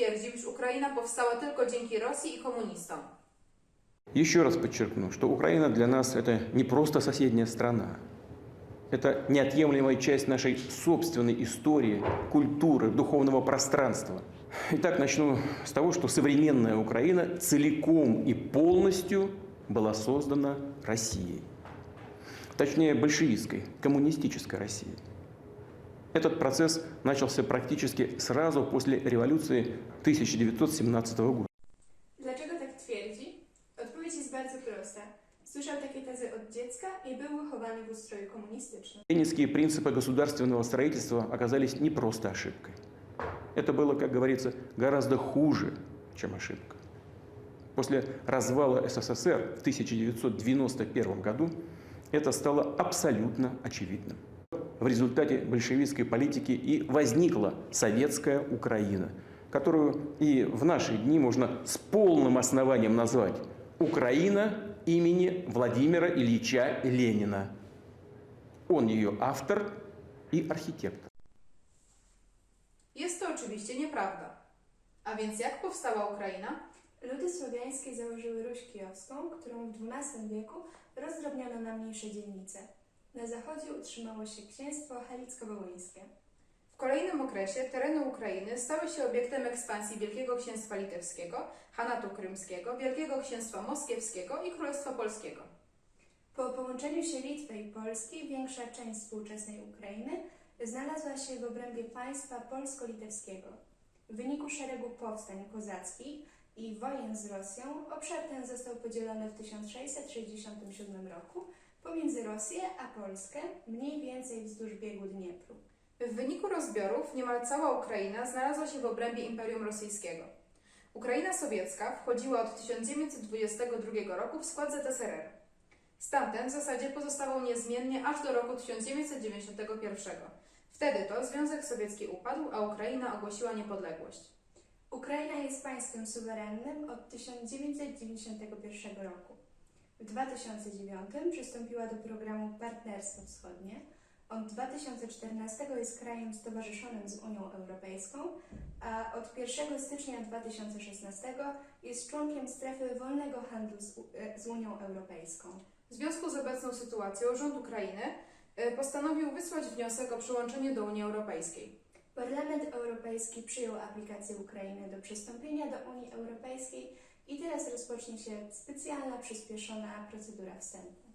stwierdził, iż Ukraina powstała tylko dzięki Rosji i komunistom. Еще раз подчеркну, что Украина для нас это не просто соседняя страна. Это неотъемлемая часть нашей собственной истории, культуры, духовного пространства. Итак, начну с того, что современная Украина целиком и полностью была создана Россией. Точнее, большевистской, коммунистической Россией. Этот процесс начался практически сразу после революции 1917 года. Dlaczego tak twierdzi? Odpowiedź jest bardzo prosta. Słyszał takie tezy od dziecka i był wychowany w ustroju komunistycznym. Ленинские принципы государственного строительства оказались не просто ошибкой. Это было, как говорится, гораздо хуже, чем ошибка. После развала СССР в 1991 году это стало абсолютно очевидным. В результате большевистской политики и возникла советская Украина, которую и в наши дни можно с полным основанием назвать Украина имени Владимира Ильича Ленина. Он ее автор и архитектор. Jest to oczywiście nieprawda. A więc jak powstała Ukraina? Ludy słowiańskie założyły Ruś Kijowską, którą w XII wieku rozdrobniono na mniejsze dzielnice. Na zachodzie utrzymało się księstwo halicko-wołyńskie. W kolejnym okresie tereny Ukrainy stały się obiektem ekspansji Wielkiego Księstwa Litewskiego, Hanatu Krymskiego, Wielkiego Księstwa Moskiewskiego i Królestwa Polskiego. Po połączeniu się Litwy i Polski większa część współczesnej Ukrainy znalazła się w obrębie państwa polsko-litewskiego. W wyniku szeregu powstań kozackich i wojen z Rosją obszar ten został podzielony w 1667 roku pomiędzy Rosję a Polskę mniej więcej wzdłuż biegu Dniepru. W wyniku rozbiorów niemal cała Ukraina znalazła się w obrębie Imperium Rosyjskiego. Ukraina sowiecka wchodziła od 1922 roku w skład ZSRR. Stan ten w zasadzie pozostawał niezmiennie aż do roku 1991. Wtedy to Związek Sowiecki upadł, a Ukraina ogłosiła niepodległość. Ukraina jest państwem suwerennym od 1991 roku. W 2009 przystąpiła do programu Partnerstwo Wschodnie. Od 2014 jest krajem stowarzyszonym z Unią Europejską, a od 1 stycznia 2016 jest członkiem strefy wolnego handlu z, e, z Unią Europejską. W związku z obecną sytuacją rząd Ukrainy y, postanowił wysłać wniosek o przyłączenie do Unii Europejskiej. Parlament Europejski przyjął aplikację Ukrainy do przystąpienia do Unii Europejskiej i teraz rozpocznie się specjalna, przyspieszona procedura wstępna.